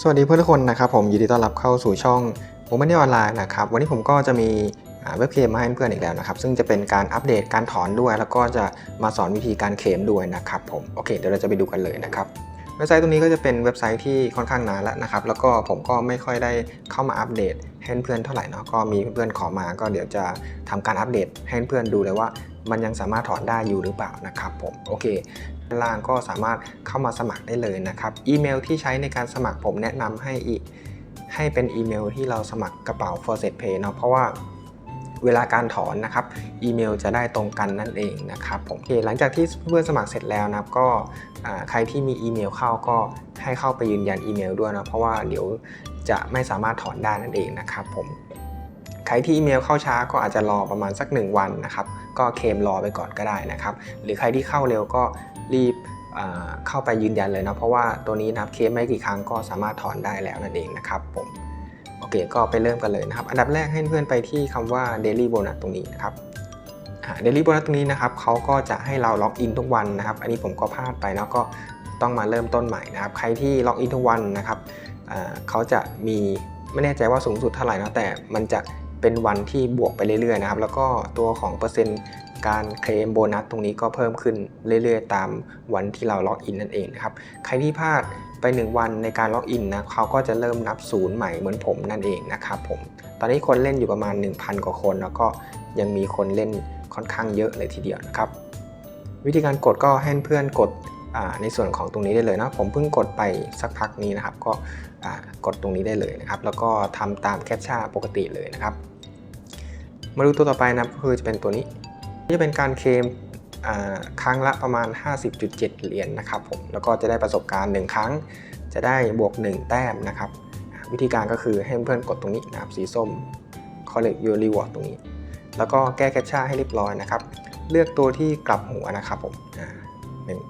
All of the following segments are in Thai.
สวัสดีเพื่อนทุกคนนะครับผมยินดีต้อนรับเข้าสู่ช่องโมเมนต์ออนไลน์นะครับวันนี้ผมก็จะมีเว็บเคมมาให้เพื่อนอีกแล้วนะครับซึ่งจะเป็นการอัปเดตการถอนด้วย แล้วก็จะมาสอนวิธีการเคลมด้วยนะครับผมโอเคเดี๋ยวเราจะไปดูกันเลยนะครับเว็บไซต์ตรงนี้ก็จะเป็นเว็บไซต์ที่ค่อนข้างนานแล้วนะครับแล้วก็ผมก็ไม่ค่อยได้เข้ามาอัปเดตให้เพื่อนเท่าไหร่เนาะก็มีเพื่อนๆขอมาก็เดี๋ยวจะทำการอัปเดตให้เพื่อนดูเลยว่ามันยังสามารถถอนได้อยู่หรือเปล่านะครับผมโอเค ล่างก็สามารถเข้ามาสมัครได้เลยนะครับ อีเมลที่ใช้ในการสมัครผมแนะนำให้อีกให้เป็นอีเมลที่เราสมัครกระเป๋า f o r s e t Pay เนาะเพราะว่าเวลาการถอนนะครับอีเมลจะได้ตรงกันนั่นเองนะครับผมโอเคหลังจากที่เพื่อนสมัครเสร็จแล้วนะครับก็ใครที่มีอีเมลเข้าก็ให้เข้าไปยืนยันอีเมลด้วยนะเพราะว่าเดี๋ยวจะไม่สามารถถอนได้นั่นเองนะครับผมใครที่อีเมลเข้าช้าก็อาจจะรอประมาณสัก 1 วันนะครับ ก็เคมรอไปก่อนก็ได้นะครับ หรือใครที่เข้าเร็วก็ รีบเข้าไปยืนยันเลยนะเพราะว่าตัวนี้นะครับเคลมไม่กี่ครั้งก็สามารถถอนได้แล้วนั่นเองนะครับผมโอเคก็ไปเริ่มกันเลยนะครับ อันดับแรกให้เพื่อนไปที่คำว่า daily bonus ตรงนี้นะครับเดลี่โบนัสตรงนี้นะครับเขาก็จะให้เราล็อกอินทุกวันนะครับ อันนี้ผมก็พลาดไปแล้วก็ต้องมาเริ่มต้นใหม่นะครับ ใครที่ล็อกอินทุกวันนะครับเขาจะมีไม่แน่ใจว่าสูงสุดเท่าไหร่นะแต่มันจะ เป็นวันที่บวกไปเรื่อยๆนะครับ แล้วก็ตัวของเปอร์เซ็นต์การเคลมโบนัสตรงนี้ก็เพิ่มขึ้นเรื่อยๆ ตามวันที่เราล็อกอินนั่นเองนะครับ ใครที่พลาดไป 1 วันในการล็อกอินนะเขาก็จะเริ่มนับศูนย์ใหม่เหมือนผมนั่นเองนะครับผม ตอนนี้คนเล่นอยู่ประมาณ 1,000 กว่าคน แล้วก็ยังมีคนเล่นค่อนข้างเยอะเลยทีเดียวนะครับ วิธีการกดก็ให้เพื่อนกดในส่วนของตรงนี้ได้เลยนะผมเพิ่งกดไปสักพักนี้นะครับ ก็กดตรงนี้ได้เลยนะครับ แล้วก็ทำตามแคปชั่นปกติเลยนะครับ มาดูตัวต่อไปนะก็คือจะเป็นตัวนี้จะเป็นการเคลมครั้งละประมาณ 50.7 เหรียญนะครับผมแล้วก็จะได้ประสบการณ์ 1 ครั้ง จะได้บวก 1 แต้มนะครับ วิธีการก็คือให้เพื่อนกดตรงนี้นะครับสีส้ม collect your reward ตรงนี้ แล้วก็แก้แคปชั่นให้เรียบร้อยนะครับ เลือกตัวที่กลับหัวนะครับผมหนึ่ง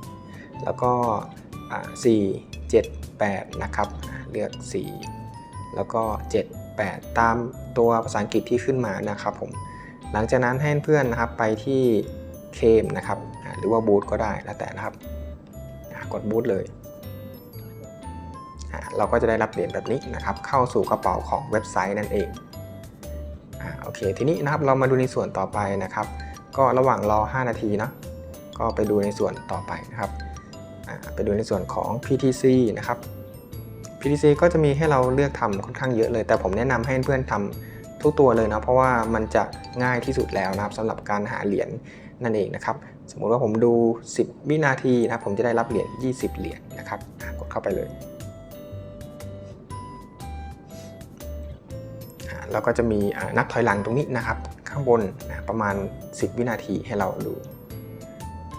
แล้วก็อ่าสี่เจ็ดแปดนะครับ เลือก 4 แล้วก็ 7 8 ตามตัวภาษาอังกฤษที่ขึ้นมานะครับผมหลังจากนั้นให้เพื่อนนะครับไปที่เคมนะครับหรือว่าบูธก็ได้แล้วแต่นะครับกดบูธเลยเราก็จะได้รับเหรียญแบบนี้นะครับ เข้าสู่กระเป๋าของเว็บไซต์นั่นเองอโอเค ทีนี้นะครับเรามาดูในส่วนต่อไปนะครับ ก็ระหว่างรอ 5 นาทีเนาะก็ไปดูในส่วนต่อไปนะครับไปดูในส่วนของ PTC นะครับ PTC ก็จะมีให้เราเลือกทำค่อนข้างเยอะเลย แต่ผมแนะนำให้เพื่อนทำทุกตัวเลยนะเพราะว่ามันจะง่ายที่สุดแล้วนะครับสำหรับการหาเหรียญนั่นเองนะครับสมมุติว่าผมดู 10 วินาทีนะครับผมจะได้รับเหรียญ20 เหรียญนะครับกดเข้าไปเลยแล้วก็จะมีนับถอยหลังตรงนี้นะครับ ข้างบนนะประมาณ 10 วินาทีให้เราดู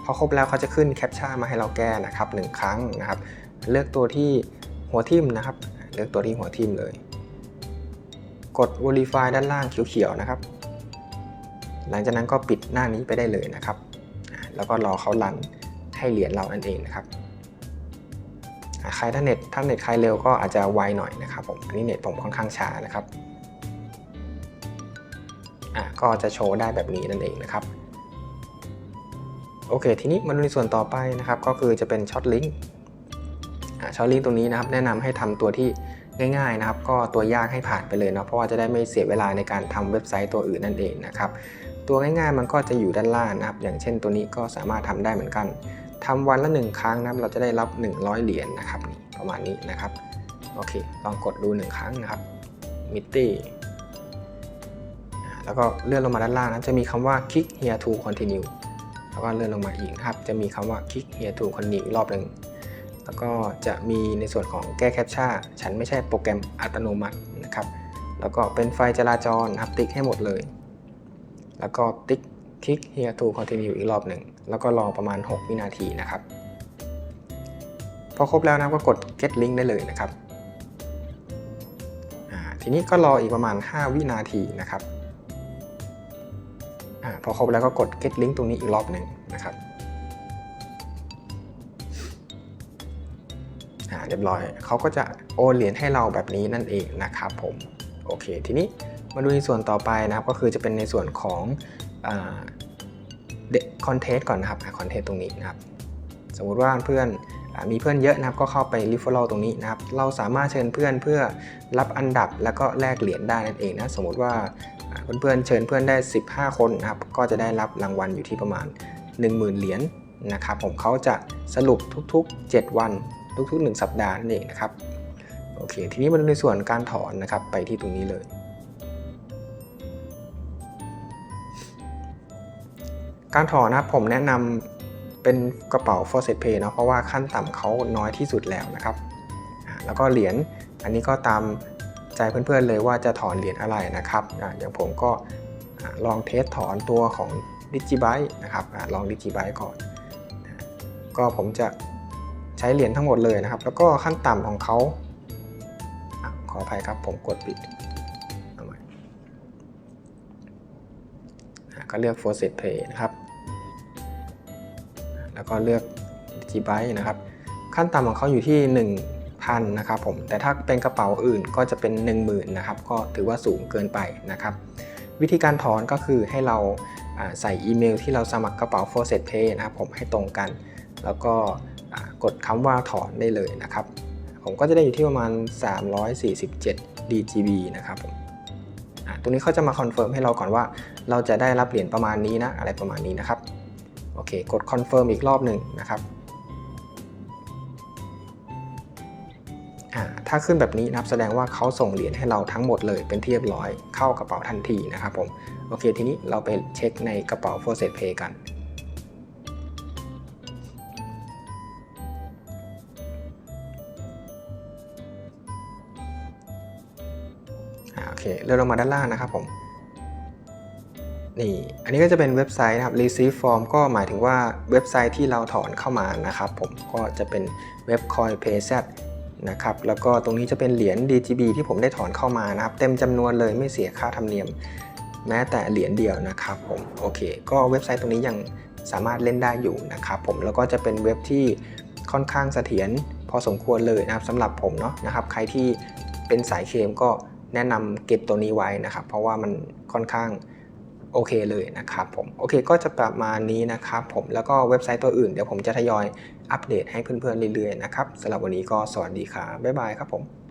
พอครบแล้วเขาจะขึ้นแคปชั่นมาให้เราแก้นะครับหนึ่งครั้งนะครับ เลือกตัวที่ หัวทิ่มนะครับเลือกตัวที่หัวทิ่มเลย กด verify ด้านล่างเขียวๆนะครับ หลังจากนั้นก็ปิดหน้านี้ไปได้เลยนะครับ แล้วก็รอเขารันให้เหรียญเรานั่นเองนะครับใครถ้าเน็ตถ้าเน็ตใครเร็วก็อาจจะไวหน่อยนะครับผมอันนี้เน็ตผมค่อนข้างช้านะครับอ่าก็จะโชว์ได้แบบนี้นั่นเองนะครับโอเค ทีนี้มาดูในส่วนต่อไปนะครับ ก็คือจะเป็นช็อตลิงก์ ช็อตลิงตรงนี้นะครับแนะนำให้ทำตัวที่ง่ายๆนะครับ ก็ตัวยากให้ผ่านไปเลยเนาะเพราะว่าจะได้ไม่เสียเวลาในการทำเว็บไซต์ตัวอื่นนั่นเองนะครับตัวง่ายๆมันก็จะอยู่ด้านล่างนะครับ อย่างเช่นตัวนี้ก็สามารถทำได้เหมือนกันทำวันละ 1 ครั้งนะครับเราจะได้รับ 100 เหรียญนะครับนี่ประมาณนี้นะครับโอเคลองกดดู 1 ครั้งนะครับมิตตี้แล้วก็เลื่อนลงมาด้านล่างนะจะมีคำว่า click here to continue แล้วก็เลื่อนลงมาอีกครับ จะมีคำว่า click here to continue อีกรอบหนึ่ง แล้วก็จะมีในส่วนของแก้แคปชั่นฉันไม่ใช่โปรแกรมอัตโนมัตินะครับ แล้วก็เป็นไฟจราจรครับติ๊กให้หมดเลย แล้วก็ติ๊ก click here to continue อีกรอบหนึ่ง แล้วก็รอประมาณ 6 วินาทีนะครับ พอครบแล้วนะก็กด get link ได้เลยนะครับอ่าทีนี้ก็รออีกประมาณ 5 วินาทีนะครับอาพอครบแล้วก็กด get link ตรงนี้อีกรอบหนึ่งนะครับ อ่าเรียบร้อยเขาก็จะโอนเหรียญให้เราแบบนี้นั่นเองนะครับผมโอเค ทีนี้มาดูในส่วนต่อไปนะครับ ก็คือจะเป็นในส่วนของเด็กคอนเทนต์ก่อนนะครับคอนเทนต์ตรงนี้นะครับ สมมุติว่าเพื่อนอมีเพื่อนเยอะนะครับก็เข้าไป referral ตรงนี้นะครับ เราสามารถเชิญเพื่อนเพื่อรับอันดับแล้วก็แลกเหรียญได้นั่นเองนะสมมติว่าอ่าเพื่อนๆเชิญเพื่อนได้ 15 คนนะครับ ก็จะได้รับรางวัลอยู่ที่ประมาณ 10,000 เหรียญนะครับ ผมเขาจะสรุปทุกๆ 7 วัน ทุกๆ1สัปดาห์นั่นเองนะครับโอเคทีนี้มาดูในส่วนการถอนนะครับไปที่ตรงนี้เลยการถอนนะครับผมแนะนำเป็นกระเป๋า f o r s e t Pay เนาะเพราะว่าขั้นต่ำเขาน้อยที่สุดแล้วนะครับ แล้วก็เหรียญอันนี้ก็ตามใจเพื่อนๆเลยว่าจะถอนเหรียญอะไรนะครับอย่างผมก็ลองเทสถอนตัวของ Digibyte นะครับลอง Digibyte ก่อน ก็ผมจะ ใช้เหรียญทั้งหมดเลยนะครับ แล้วก็ขั้นต่ำของเขาอขออภัยครับผมกดผิดเอาใหม่ก็เลือก f o r s e Pay นะครับ แล้วก็เลือก g b y t e นะครับ ขั้นต่ำของเขาอยู่ที่ 1,000 นะครับผม แต่ถ้าเป็นกระเป๋าอื่นก็จะเป็น 10,000 นะครับ ก็ถือว่าสูงเกินไปนะครับ วิธีการถอนก็คือให้เราใส่อีเมลที่เราสมัครกระเป๋า f o r s e Pay นะครับผมให้ตรงกัน แล้วก็ กดคำว่าถอนได้เลยนะครับ ผมก็จะได้อยู่ที่ประมาณ 347 DGB นะครับผมตรงนี้เขาจะมาคอนเฟิร์มให้เราก่อนว่า เราจะได้รับเหรียญประมาณนี้นะ อะไรประมาณนี้นะครับ โอเค กดคอนเฟิร์มอีกรอบหนึ่งนะครับถ้าขึ้นแบบนี้นะครับแสดงว่าเขาส่งเหรียญให้เราทั้งหมดเลยเป็นที่เรียบร้อยเข้ากระเป๋าทันทีนะครับผม โอเคทีนี้เราไปเช็คในกระเป๋า f o r s e t Pay กัน เคเลื่อนลงมาด้านล่างนะครับผมนี่อันนี้ก็จะเป็นเว็บไซต์นะครับ receive form ก็หมายถึงว่าเว็บไซต์ที่เราถอนเข้ามานะครับ ผมก็จะเป็นเว็บ CoinPayZ นะครับแล้วก็ตรงนี้จะเป็นเหรียญ DGB ที่ผมได้ถอนเข้ามานะครับ เต็มจำนวนเลยไม่เสียค่าธรรมเนียม แม้แต่เหรียญเดียวนะครับผมโอเค ก็เว็บไซต์ตรงนี้ยังสามารถเล่นได้อยู่นะครับผมแล้วก็จะเป็นเว็บที่ค่อนข้างเสถียรพอสมควรเลยนะครับสำหรับผมเนาะนะครับ ใครที่เป็นสายเคมก็ แนะนำเก็บตัวนี้ไว้นะครับ เพราะว่ามันค่อนข้างโอเคเลยนะครับผมโอเคก็จะประมาณนี้นะครับผมแล้วก็เว็บไซต์ตัวอื่นเดี๋ยวผมจะทยอยอัปเดตให้เพื่อนๆเรื่อยๆนะครับสำหรับวันนี้ก็สวัสดีครับบ๊ายบายครับผม